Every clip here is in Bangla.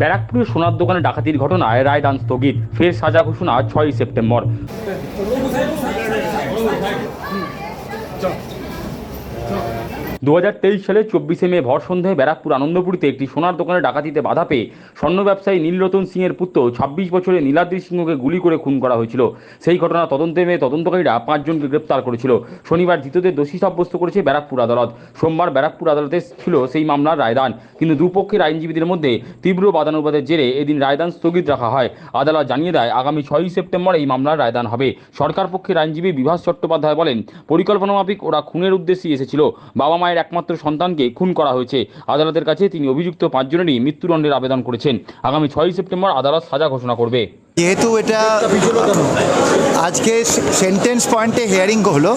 ব্যারাকপুরে সোনার দোকানে ডাকাতির ঘটনায় রায়দান স্থগিত। ফের সাজা ঘোষণা ছয়ই সেপ্টেম্বর। দু হাজার তেইশ সালে চব্বিশে মে ভর সন্ধ্যায় ব্যারাকপুর আনন্দপুরীতে একটি সোনার দোকানে ডাকাতিতে বাধা পেয়ে স্বর্ণ ব্যবসায়ী নীলরতন সিংয়ের পুত্র ছাব্বিশ বছরের নীলাদ্রি সিংহকে গুলি করে খুন করা হয়েছিল। সেই ঘটনা তদন্তে মেয়ে তদন্তকারীরা পাঁচজনকে গ্রেপ্তার করেছিল। শনিবার ধৃতদের দোষী সাব্যস্ত করেছে ব্যারাকপুর আদালত। সোমবার ব্যারাকপুর আদালতে ছিল সেই মামলার রায়দান। কিন্তু দুপক্ষের আইনজীবীদের মধ্যে তীব্র বাদানুবাদের জেরে এদিন রায়দান স্থগিত রাখা হয়। আদালত জানিয়ে দেয়, আগামী ছয়ই সেপ্টেম্বর এই মামলার রায়দান হবে। সরকার পক্ষের আইনজীবী বিভাস চট্টোপাধ্যায় বলেন পরিকল্পনা মাফিক ওরা খুনের উদ্দেশ্যে এসেছিল। বাবা মায়ের একমাত্র সন্তানকে খুন করা হয়েছে। আদালতের কাছে তিনি অভিযুক্ত পাঁচজনেরই মৃত্যুদণ্ডের আবেদন করেছেন। আগামী ছয়ই সেপ্টেম্বর আদালত সাজা ঘোষণা করবে। যেহেতু এটা আজকে সেন্টেন্স পয়েন্টে হিয়ারিং হলো,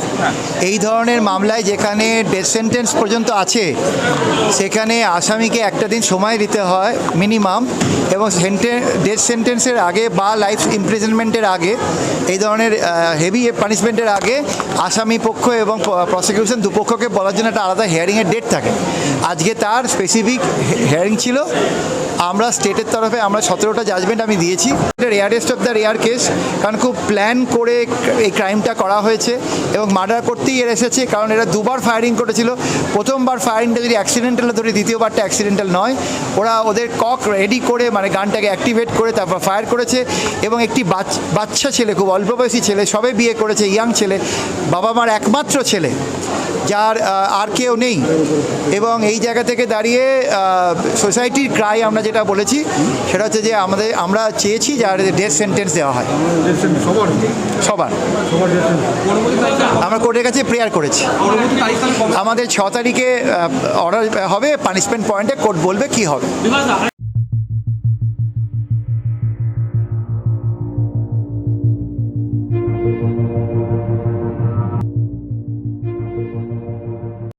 এই ধরনের মামলায় যেখানে ডেথ সেন্টেন্স পর্যন্ত আছে, সেখানে আসামিকে একটা দিন সময় দিতে হয় মিনিমাম এবং ডেথ সেন্টেন্সের আগে বা লাইফ ইমপ্রিজনমেন্টের আগে এই ধরনের হেভি পানিশমেন্টের আগে আসামি পক্ষ এবং প্রসিকিউশন দুপক্ষকে বলার জন্য একটা আলাদা হিয়ারিংয়ের ডেট থাকে। আজকে তার স্পেসিফিক হিয়ারিং ছিল। আমরা স্টেটের তরফে, আমরা সতেরোটা জাজমেন্ট আমি দিয়েছি। এটা rarest of the rare case কারণ খুব প্ল্যান করে এই ক্রাইমটা করা হয়েছে এবং মার্ডার করতেই এর এসেছে, কারণ এরা দুবার ফায়ারিং করেছিল। প্রথমবার ফায়ারিংটা যদি অ্যাক্সিডেন্টাল ধরে দ্বিতীয়বারটা অ্যাক্সিডেন্টাল নয়। ওরা ওদের কক রেডি করে মানে গানটাকে অ্যাক্টিভেট করে, তারপর ফায়ার করেছে। এবং একটি বাচ- বাচ্চা ছেলে খুব অল্প বয়সী ছেলে সবে বিয়ে করেছে ইয়াং ছেলে বাবা মার একমাত্র ছেলে যার আর কেউ নেই। এবং এই জায়গা থেকে দাঁড়িয়ে সোসাইটির ক্রাই আমরা যেটা বলেছি সেটা হচ্ছে যে আমাদের আমরা চেয়েছি যার ডেথ সেন্টেন্স দেওয়া হয়। সবার? আমরা কোর্টের কাছে প্রেয়ার করেছি? আমাদের ছ তারিখে অর্ডার হবে পানিশমেন্ট পয়েন্টে কোর্ট বলবে কি হবে।